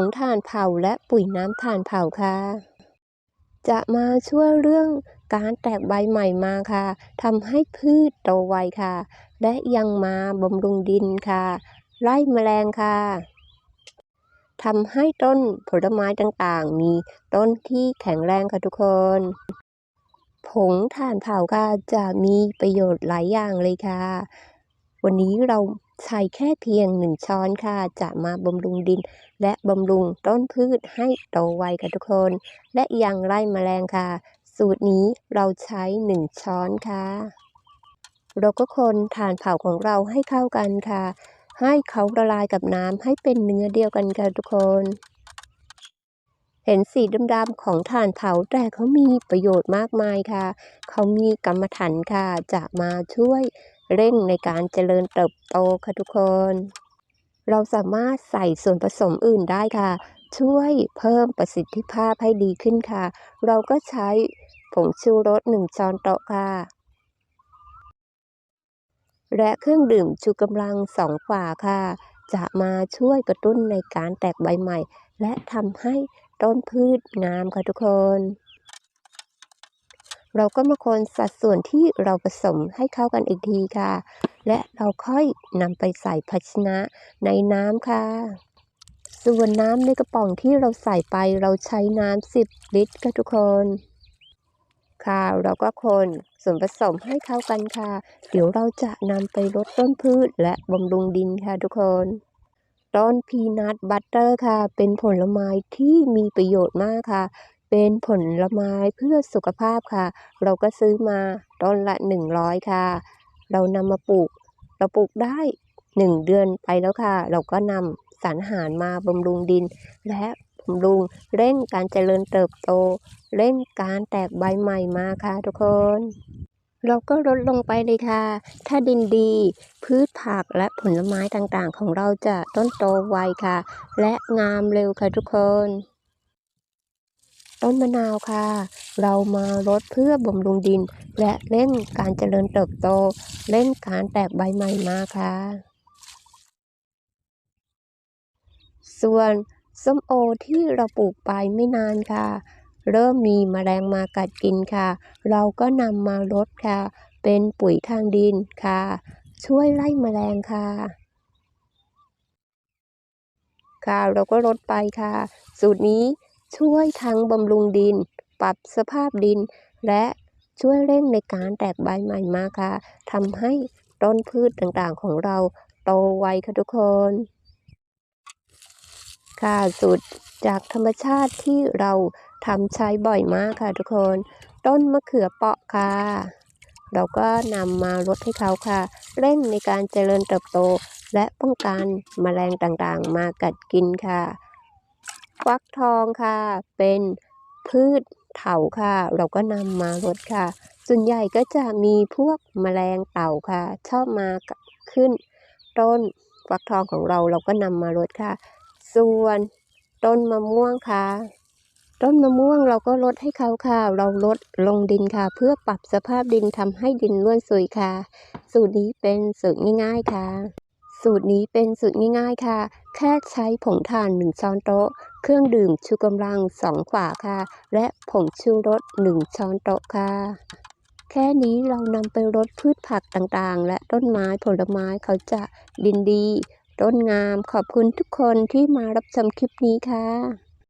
งถ่านเผาและปุ๋ยน้ำถ่านเผาค่ะ จะมาช่วยเรื่องการแตกใบใหม่มาค่ะทำให้พืชโตไวค่ะ และยังมาบำรุงดินค่ะ ไล่แมลงค่ะทำให้ต้นผลไม้ต่างๆ มีต้นที่แข็งแรงค่ะทุกคน ผงถ่านเผาค่ะจะมีประโยชน์หลายอย่างเลยค่ะ วันนี้เรา ใช้แค่เพียงหนึ่งช้อนค่ะ จะมาบำรุงดิน และบำรุงต้นพืชให้โตไวค่ะทุกคน และยังไล่แมลงค่ะ สูตรนี้เราใช้หนึ่งช้อนค่ะ เราก็คนถ่านเผาของเราให้เข้ากันค่ะ ให้เขาละลายกับน้ำให้เป็นเนื้อเดียวกันค่ะทุกคนเห็นสีดำๆของถ่านเผาแต่เขามีประโยชน์มากมายค่ะ เขามีกรรมฐานค่ะจะมาช่วย เร่งในการเจริญเติบโตค่ะทุกคน เราสามารถใส่ส่วนผสมอื่นได้ค่ะ ช่วยเพิ่มประสิทธิภาพให้ดีขึ้นค่ะ เราก็ใช้ผงชูรสหนึ่งช้อนโต๊ะค่ะ และเครื่องดื่มชูกำลังสองฝาค่ะ จะมาช่วยกระตุ้นในการแตกใบใหม่ และทำให้ต้นพืชงามค่ะทุกคน เราก็มาคนสัดส่วนที่เราผสมให้เข้ากันอีกทีค่ะ และเราค่อยนำไปใส่ภาชนะในน้ำค่ะ ส่วนน้ำในกระป๋องที่เราใส่ไปเราใช้น้ำ10 ลิตรค่ะทุกคนค่ะเราก็คนส่วนผสมให้เข้ากันค่ะ เดี๋ยวเราจะนำไปลดต้นพืชและบำรุงดินค่ะทุกคน ต้นพีนัทบัตเตอร์ค่ะ เป็นผลไม้ที่มีประโยชน์มากค่ะ เป็นผลไม้เพื่อสุขภาพค่ะ เราก็ซื้อมาต้นละ 100 ค่ะ เรานำมาปลูก เราปลูกได้ 1 เดือนไปแล้วค่ะ เราก็นำสารอาหารมาบำรุงดิน และบำรุงเร่งการเจริญเติบโต เร่งการแตกใบใหม่มาค่ะทุกคน เราก็ลดลงไปเลยค่ะ ถ้าดินดี พืชผักและผลไม้ต่างๆ ของเราจะต้นโตไวค่ะ และงามเร็วค่ะทุกคน ต้นมะนาวค่ะ เรามาลดเพื่อบำรุงดิน และเร่งการเจริญเติบโตเร่งการแตกใบใหม่มาค่ะ ส่วนส้มโอที่เราปลูกไปไม่นานค่ะ เริ่มมีแมลงมากัดกินค่ะ เราก็นำมาลดค่ะ เป็นปุ๋ยทางดินค่ะ ช่วยไล่แมลงค่ะ ค่ะเราก็ลดไปค่ะ สูตรนี้ ช่วยทั้งบำรุงดิน ปรับสภาพดิน และช่วยเร่งในการแตกใบใหม่มาค่ะทำให้ต้นพืชต่างๆของเราโตไวค่ะทุกคนค่ะสูตรจากธรรมชาติที่เราทำใช้บ่อยมากค่ะทุกคน ต้นมะเขือเปาะค่ะ เราก็นำมาลดให้เขาค่ะ เร่งในการเจริญเติบโต และป้องกันแมลงต่างๆ มากัดกินค่ะ ฟักทองค่ะ เป็นพืชเถาค่ะ เราก็นำมาลดค่ะ ส่วนใหญ่ก็จะมีพวกแมลงเต่าค่ะ ชอบมาขึ้น ต้นฟักทองของเราเราก็นำมาลดค่ะ ส่วนต้นมะม่วงค่ะ ต้นมะม่วงเราก็ลดให้เขาค่ะ เราลดลงดินค่ะ เพื่อปรับสภาพดินทำให้ดินร่วนซุยค่ะ สูตรนี้เป็นสูตรง่าย ๆค่ะ สูตรนี้เป็นสูตรง่ายๆค่ะ แค่ใช้ผงถ่าน 1 ช้อนโต๊ะ เครื่องดื่มชูกำลัง 2 ฝาค่ะ และผงชูรส 1 ช้อนโต๊ะค่ะ แค่นี้เรานำไปรดพืชผักต่างๆ และต้นไม้ผลไม้เขาจะดินดี ต้นงาม ขอบคุณทุกคนที่มารับชมคลิปนี้ค่ะ